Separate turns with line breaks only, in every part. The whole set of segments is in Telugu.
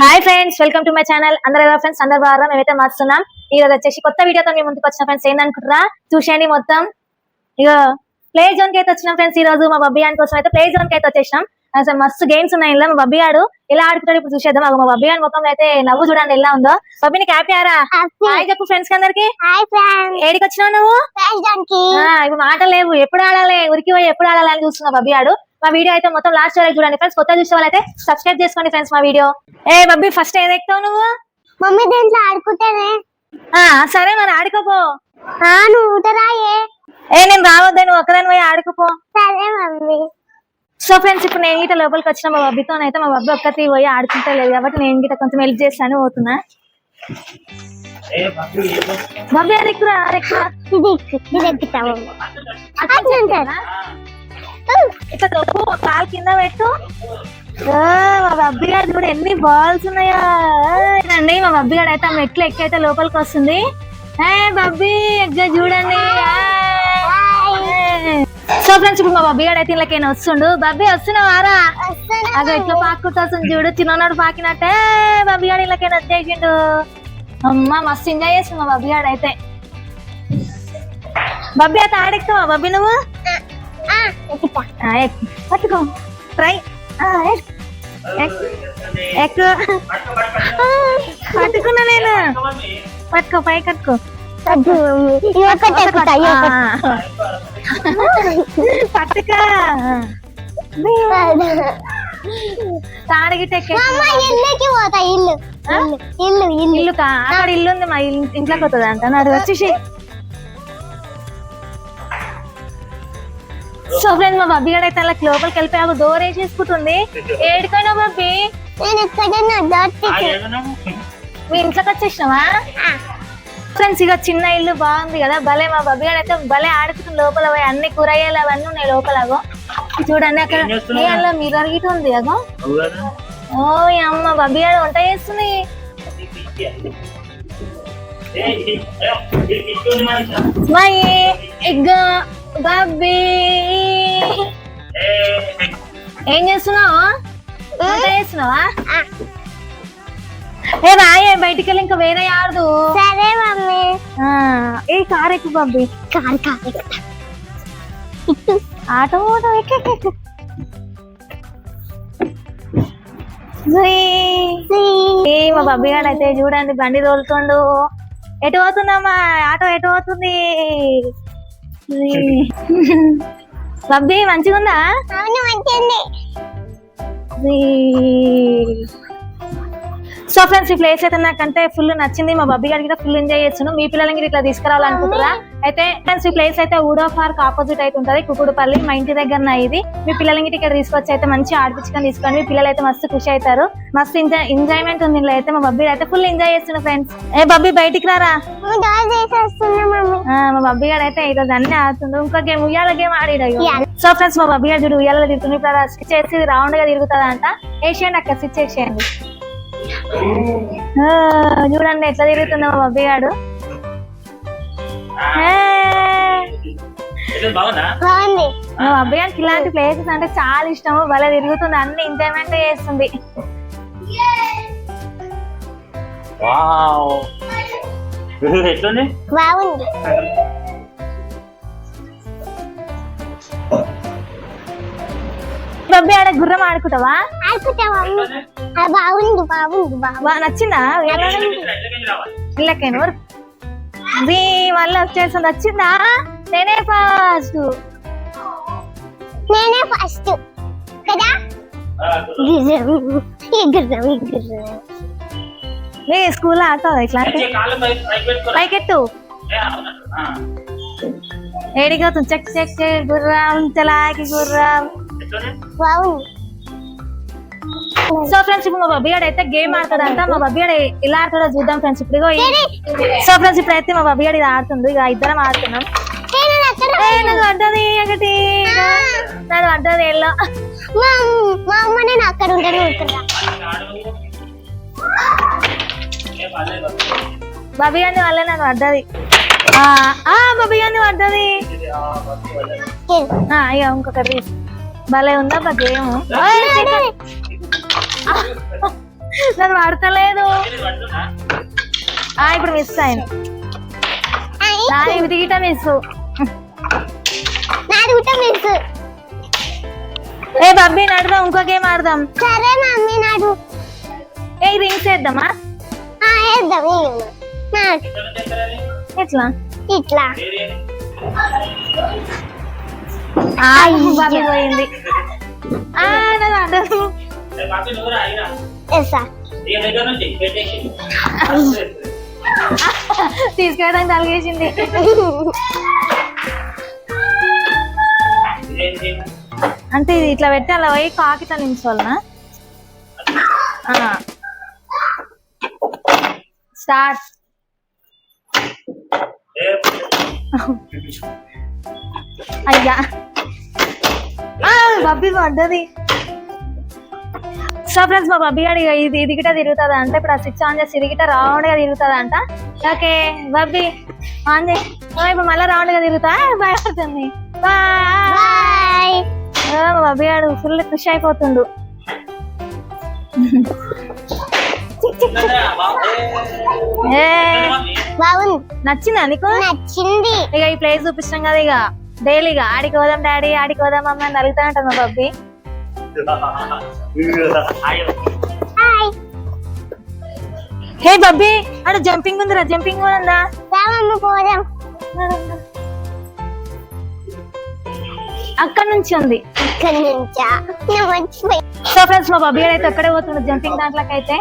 Hi friends welcome to my channel అందరు ఫ్రెండ్స్ అందరు బాగా మేమైతే మస్తున్నాం. ఈ రోజు వచ్చేసి కొత్త వీడియోతో మీ ముందుకు వచ్చిన ఫ్రెండ్స్ ఏందనుకుంటారా చూసేయండి మొత్తం. ఇక ప్లే జోన్కి అయితే వచ్చినాం ఫ్రెండ్స్ ఈ రోజు మా బబ్బీ గారి కోసం అయితే. ప్లే జోన్కి అయితే వచ్చేసినాం. అసలు మస్తు గేమ్స్ ఉన్నాయి. ఇలా మా బబ్బీ గాడు ఎలా ఆడుకుంటాడు ఇప్పుడు చూసేద్దాం. మా బబ్బీ గారి ముఖంలో అయితే నవ్వు చూడండి. ఎలా ఉందో. బబ్బీ నీకు హ్యాపీ ఆరా హాయ్ చెప్పు ఫ్రెండ్స్ అందరికి. ఏడికి వచ్చినావు నువ్వు? ఇప్పుడు మాటలు లేవు. ఎప్పుడు ఆడాలి? ఉరికి పోయి ఎప్పుడు ఆడాలి అని చూస్తున్నా బబ్బీ ఆడు. మా వీడియో అయితే మొత్తం లాస్ట్ వరకు చూడండి ఫ్రెండ్స్ కొత్త చూసే వాళ్ళైతే సబ్స్క్రైబ్ చేసుకోండి ఫ్రెండ్స్ మా వీడియో. ఏ బబ్బీ ఫస్ట్ ఏది ఎక్కుతావు నువ్వు?
మమ్మీ దీంట్లో ఆడుకుంటేనే.
ఆ సరే మరి ఆడుకోపో.
ఆ నువ్వు ఊటరాయే
ఏ? నేను రావద్దే నువ్వు ఒక్కదాని పోయి ఆడుకోపో.
సరే మమ్మీ.
సో ఫ్రెండ్స్ ఇప్పుడు నేను గిట్ట లోపలికి వచ్చిన మా బబ్బీతో అయితే మా బబ్బీ ఒక్కటి పోయి ఆడుకుంటే లేదు కాబట్టి నేను గిట్ట కొంచెం హెల్ప్ చేస్తాను పోతున్నా. బబ్బీ అది ఎక్కురా ఇట్లా తప్పు కాలు కింద పెట్టు. మా బబ్బీ గారు చూడు ఎన్ని బాల్స్ ఉన్నాయా. మా బబ్బీ గారు అయితే ఆ మెట్లు ఎక్కైతే లోపలికి వస్తుంది. ఏ బబ్బీ ఎగ్గ చూడండి. సో ఫ్రెండ్స్ ఇప్పుడు మా బబ్బీ గారు అయితే ఇళ్ళకైనా వస్తుండు. బబ్బీ వస్తున్నావారా అదే ఇట్లా పాక్కుంటూ వస్తుంది చూడు. చిన్ననాడు పాకినట్టే. బబ్బీ గారు ఇళ్ళకైనా వచ్చేసిండు. అమ్మ మస్తు ఎంజాయ్ చేస్తుంది మా బబ్బీ గారు అయితే. బబ్బీ అయితే ఆడెక్కుతావా బబ్బీ నువ్వు? పట్టుకో ట్రై ఆ, ఎక్- ఎక్- ఎక్కు ఆ, పట్టుకున్నా నేను పట్టుకో. పై కట్టుకో. పట్టుకో
ఇల్లు ఇల్లు ఇల్లు ఇల్లు
ఇల్లు. కా అక్కడ ఇల్లు ఉంది మా ఇల్లు ఇంట్లోకి వస్తుంది అంట నాడు వచ్చేసి సో ఫ్రెండ్స్ మా బబ్బీ గడ అయితే అలా లోపలికి వెళ్ళిపోయి అవి డోర్ వేసేసుకుంటుంది ఏడుకైనా బబ్బీ
నేను ఎక్కడన్నా
మీ ఇంట్లోకి వచ్చేసినావా ఫ్రెండ్స్ ఇక చిన్న ఇల్లు బాగుంది కదా భలే మా బబ్బీ గారు అయితే భలే ఆడుకుంటుంది లోపల పోయి అన్ని కూరగాయలు అవన్నీ ఉన్నాయి లోపల అగో చూడండి అక్కడ ఏ అలా మిర్రర్ గిట్ ఉంది అగో ఓ అమ్మ బబ్బీ గారు వంట చేస్తుంది మై ఎగ్ బబ్బీ ఏం చేస్తున్నావు? వంట చేస్తున్నావా? ఏ రాయే బయటికి వెళ్ళి ఇంకా వేరే ఆడదు.
సరే మమ్మీ.
ఆ, ఏ కార్ ఎక్కు బబ్బీ
కారు కారు
ఆటో ఆటో ఎక్కి ఎక్కి, ఎక్కి. జుయ్. ఏ మా బబ్బీ గాడు అయితే చూడండి బండి తోలుతుండు. ఎటు పోతుందమ్మా ఆటో ఎటు పోతుంది. బబ్బీ మంచిగా ఉందా
అవును మంచిది
సో ఫ్రెండ్స్ ఈ ప్లేస్ అయితే నాకంటే ఫుల్ నచ్చింది. మా బబ్బీ గారికి ఫుల్ ఎంజాయ్ చేస్తున్నాను మీ పిల్లలకి ఇట్లా తీసుకురావాలనుకుంటారా అయితే ఫ్రెండ్స్ ఈ ప్లేస్ అయితే ఊడో పార్క్ ఆపోజిట్ అయితే ఉంటది. కుకుడుపల్లి మా ఇంటి దగ్గర ఇది. మీ పిల్లలకి ఇక్కడ తీసుకొచ్చి అయితే మంచి ఆడిపించుకొని తీసుకొని మీ పిల్లలు అయితే మస్తు ఖుషి అవుతారు. మస్తు ఎంజాయ్ ఎంజాయ్మెంట్ ఉంది అయితే. మా బబ్బీ అయితే ఫుల్ ఎంజాయ్ చేస్తున్నా ఫ్రెండ్స్ ఏ బబ్బీ బయటికి రారా? మా బబ్బీ గారు అయితే ఈరోజు అన్ని ఆడుతుండు. ఇంకో గేమ్ ఉయ్యాల గేమ్ ఆడిడు
ఉయ్యాల.
సో ఫ్రెండ్స్ మా బబ్బీ గారు చూడు ఉయ్యాల తిరుగుతుంది ఇప్పుడు స్విచ్ చేసి రౌండ్గా తిరుగుతుందంట వేసేయండి అక్కడ స్విచ్ వేసేయండి ఆ, చూడండి ఎట్లా తిరుగుతుందో మా బబ్బీ గాడు. బబ్బీ గారికి ఇలాంటి ప్లేసెస్ అంటే చాలా ఇష్టము. భలే తిరుగుతుంది. అన్ని ఎంజాయ్మెంట్ చేస్తుంది.
ఎట్లుంది?
బాగుంది.
బబ్బీ ఆడ గుర్రం ఆడుకుంటావా?
ఆడుకుంటా మమ్మీ ఆ, బాగుంది బాగుంది
బాగా నచ్చిందా? ఇళ్ళకేను బీ మళ్ళీ వచ్చేసింది వచ్చిందా నేనే ఫస్ట్
నేనే ఫస్ట్ కదా?
స్కూల్ ఆడతావు ఇట్లాంటి పైకెట్టు ఏడిగవుతుంది చెక్ చెక్ చెక్ గుర్రం చలాకి గుర్రం
బాగుంది.
సో ఫ్రెండ్స్ ఇప్పుడు మా బబ్బీ గాడు అయితే గేమ్ ఆడతాడంట. మా బబ్బీ గాడు ఇలా ఆడతాడో చూద్దాం ఫ్రెండ్స్ ఇప్పుడు సో ఫ్రెండ్స్ ఇప్పుడు అయితే మా బబ్బీ గాడు ఇది ఆడుతుంది ఇక ఇద్దరం ఆడుతున్నాం. నాకు పడ్డది ఒకటి నాకు పడ్డది ఎల్లో
మా అమ్మ- నేను అక్కడ ఉంటాను
బబ్బీ గారిని వల్లే నాకు పడ్డది బబ్బీ పడ్డది ఇక ఇంకొకటి. భలే ఉందా గేమ్ నన్ను పడతలేదు ఆ ఇప్పుడు మిస్ అయింది. గిట మిస్ ఏ బబ్బీ నడదాం ఇంకో గేమ్ ఆడదాం.
సరే మమ్మీ నాడు.
ఏ రింగ్స్ వేద్దామా
ఆ, వేద్దాం
ఎట్లా?
ఇట్లా.
పోయింది. ఆ తీసుకెళ్ళడానికి తలిగేసింది అంటే ఇది ఇట్లా పెట్టి అలా పోయి కాకితో నించోవాలనా స్టార్ట్. అయ్యా. ఆ, బబ్బీ పడ్డది. సో ఫ్రెండ్స్ మా బబ్బీ గారి ఇది ఇది గిట తిరుగుతుంది అంటే. ఇప్పుడు ఆ స్విచ్ ఆన్ చేసి ఇది గిట రౌండ్గా తిరుగుతుంది అంట. ఓకే బబ్బీ ఆన్ చేయి. ఇప్పుడు మళ్ళీ రౌండ్గా తిరుగుతా. భయపడుతుంది బాయ్ మా బబ్బీ గారు ఫుల్ ఖుషి అయిపోతుండు. నచ్చిందా నీకు?
నచ్చింది.
ఇక ఈ ప్లేస్ చూపిస్తాం కదా ఇక డైలీగా ఆడికి పోదాం డాడీ ఆడికి పోదాం అమ్మ అని అడుగుతానంట మా బబ్బీ. హే బబ్బీ ఆడ జంపింగ్ ఉందిరా జంపింగ్ ఉందా
పోదాం
అక్కడ నుంచి ఉంది
ఇక్కడ నుంచా
సో ఫ్రెండ్స్ మా బబ్బీ అయితే అక్కడే పోతుండు జంపింగ్ దాంట్లోకి అయితే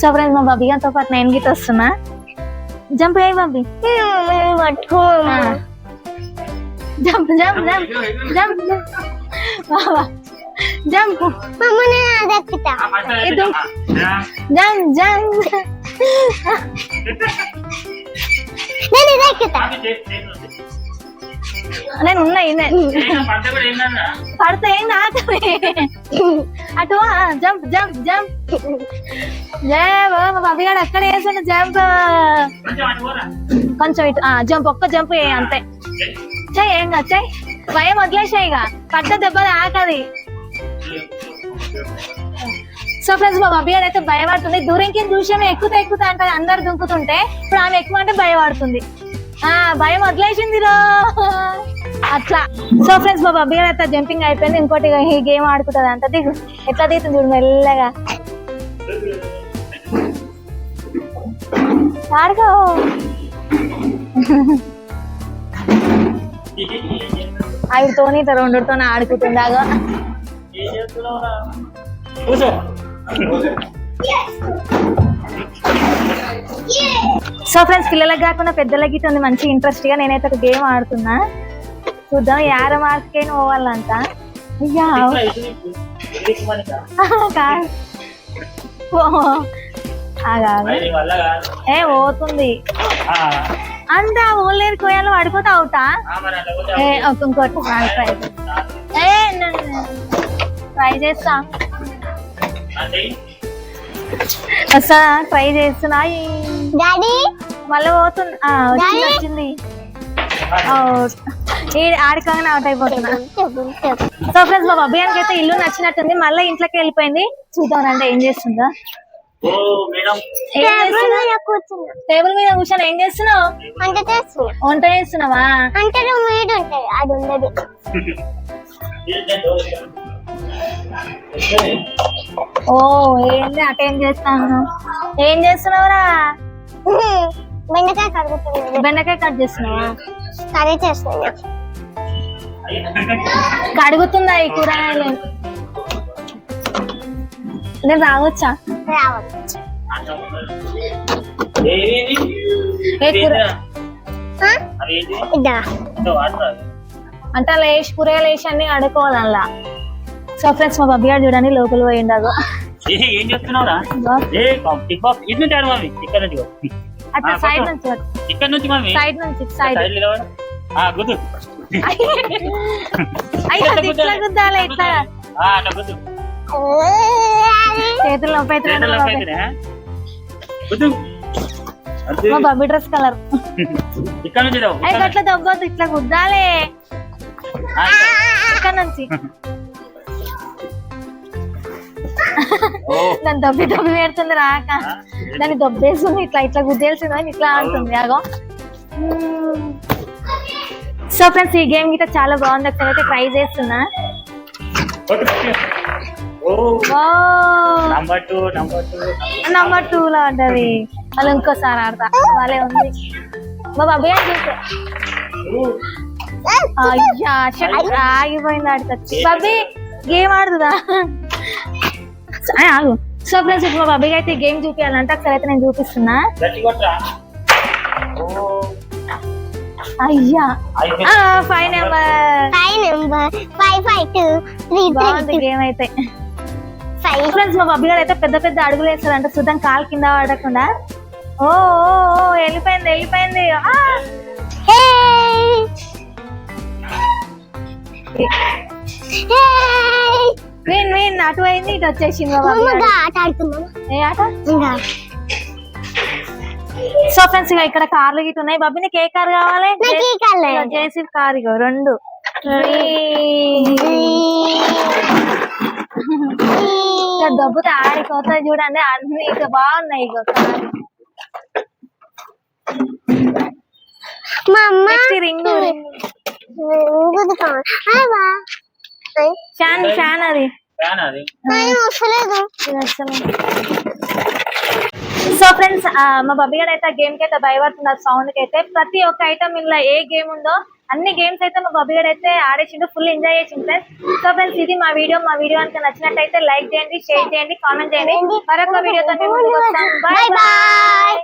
సో ఫ్రెండ్స్ మా బబ్బీ గారితో పాటు నేను గీత వస్తున్నా జంప్ అయ్యి బబ్బీ
పట్టుకో
jump jump jump jump jump
మమ్మ నేను అది ఎక్కుతా
ఇది జంప్ జంప్
నేను ఇది ఎక్కుతా
నేను ఉన్నా ఇన్నే పడితే ఏం ఆకలి అటు జంప్ జంప్ జంప్ జయ బాబా మా బబ్బీ గారు అక్కడ వేసిన జంప్ కొంచెం ఇటు జంప్ ఒక్క జంప్ చేయి అంతే చెయ్యి ఏం కాదు చెయ్యి భయం వదిలేసాయి ఇక. పడ్డ దెబ్బ ఆకది సో ఫ్రెండ్స్ మా బబ్బీ గారు అయితే భయపడుతుంది. దూరంకి చూసామే ఎక్కుతా ఎక్కుతా అంటే అందరు దుంకుతుంటే ఇప్పుడు ఆమె ఎక్కువ అంటే భయపడుతుంది. ఆ భయం వదిలేసింది రో. అట్లా. సో ఫ్రెండ్స్ మా బబ్బీ గారు అయితే జంపింగ్ అయిపోయింది. ఇంకోటి ఈ గేమ్ ఆడుకుంటుంది అంత దిగు. ఎట్లా దిగుతుంది చూడు మెల్లగా. ఆడుకో. ఆవిడతోని రెండుతో ఆడుకుంటుండగా. సో ఫ్రెండ్స్ పిల్లలకు కాకుండా పెద్దలకి ఉంది మంచి ఇంట్రెస్ట్గా నేనైతే ఒక గేమ్ ఆడుతున్నా. చూద్దాం యార మార్క్ పోవాలంట అయ్యా. ఏ పోతుంది. అంత ఊళ్ళేరు కోయాలో పడిపోతా అవుతా? ఏ ఒక ఇంకోటి ట్రై ఏ ట్రై చేస్తా. వస్తా ట్రై చేస్తున్నా.
డాడీ?
మళ్ళీ పోతుంది ఆ, వచ్చింది? వచ్చింది ఆడికంగానే అవుట్ అయిపోతున్నా. సో ఫ్రెండ్స్ మా బబ్బియానికి అయితే ఇల్లు నచ్చినట్టుంది. మళ్ళీ ఇంట్లోకి వెళ్ళిపోయింది. చూద్దాం అంటే ఏం చేస్తుందో.
టేబుల్ మీద కూర్చున్నా.
టేబుల్ మీద కూర్చొని ఏం చేస్తున్నావు?
వంట చేస్తున్నా.
వంట చేస్తున్నావా?
అంటే మీద ఉంటుంది అది ఉండదు.
ఓ ఏంది అటేం చేస్తాను ఏం చేస్తున్నావురా?
బెండకాయ కడుగుతుంది
బెండకాయ కట్ చేస్తున్నావా?
కర్రీ చేస్తున్నా.
కడుగుతుందా ఈ కూరగాయలు? నేను రావచ్చా?
రావచ్చు
అంటే అలా వేసి కూరగాయలు వేసి అన్ని అడుకోవాలి అలా సో ఫ్రెండ్స్ మా బబ్బీ గారు చూడండి లోపల పోయిండదు
ఏం చెప్తున్నావురా ఇక్కడ నుంచి
అట్లా సైడ్ నుంచి
ఇక్కడ నుంచి
సైడ్ నుంచి సైడ్
గుద్దు
అయ్యో ఇట్లా గుద్దాలి ఇట్లా
గుద్దు
చేతులు నొప్పి అవుతున్నాయి
చేతులు
మా బబ్బీ డ్రెస్ కలర్.
ఇక్కడ నుంచి
అట్లా తగ్గొద్దు ఇట్లా గుద్దాలి
ఇక్కడ.
నుంచి. దాన్ని దొబ్బి దొబ్బి పెడుతుంది రాక. దాన్ని దొబ్బేస్తుంది ఇట్లా ఇట్లా గుద్దేల్సింది అని ఇట్లా అంటుంది అగో సో ఫ్రెండ్స్ ఈ గేమ్ గిట్ట చాలా బాగుంది. ఒకసారి అయితే ట్రై చేస్తున్నా.
Number two number two
number two లో ఉంటది. వాళ్ళు ఇంకోసారి ఆడతా. వాళ్ళే ఉంది. మా బాబాయ్ అయ్యా ఆగిపోయింది ఆడుకొచ్చి బాబీ గేమ్ ఆడుతుందా ఆ, ఆగు. సో ఫ్రెండ్స్ ఇప్పుడు మా బాబాయ్ అయితే గేమ్ చూపించాలంటే ఒకసారి అయితే నేను చూపిస్తున్నా. అయ్యా. Five number.
Five number. Five five two three
game అయితే. ఫ్రెండ్స్ మా బాబీ గారు అయితే పెద్ద పెద్ద అడుగులు వేస్తారంట. సుతం కాలు కింద పడకుండా. ఓ వెళ్ళిపోయింది వెళ్ళిపోయింది. విన్ విన్ అటు అయింది ఇటు వచ్చేసింది ఏ ఆట? సో ఫ్రెండ్స్ ఇక ఇక్కడ కార్లు గిట్ల ఉన్నాయి. బాబీ నీకు ఏ కార్ కావాలి? జేసీ కార్ ఇగో రెండు. ఇక దబ్బుతే ఆడిపోతాయి చూడండి. అన్ని ఇక బాగున్నాయి ఇక రింగ్ ఫ్యాన్ ఫ్యాన్ అది. సో ఫ్రెండ్స్ మా బబ్బీ గారు అయితే గేమ్కి అయితే భయపడుతున్నారు సౌండ్కి అయితే ప్రతి ఒక్క ఐటమ్ ఇందులో ఏ గేమ్ ఉందో అన్ని గేమ్స్ అయితే మా బబ్బీ గారు అయితే ఆడేసిండు ఫుల్ ఎంజాయ్ చేసిండు ఫ్రెండ్స్ సో ఫ్రెండ్స్ ఇది మా వీడియో మా వీడియో కనుక నచ్చినట్టయితే లైక్ చేయండి షేర్ చేయండి కామెంట్ చేయండి. మరొక వీడియోతో మేము ముందుకు వస్తాం.
Bye
bye
bye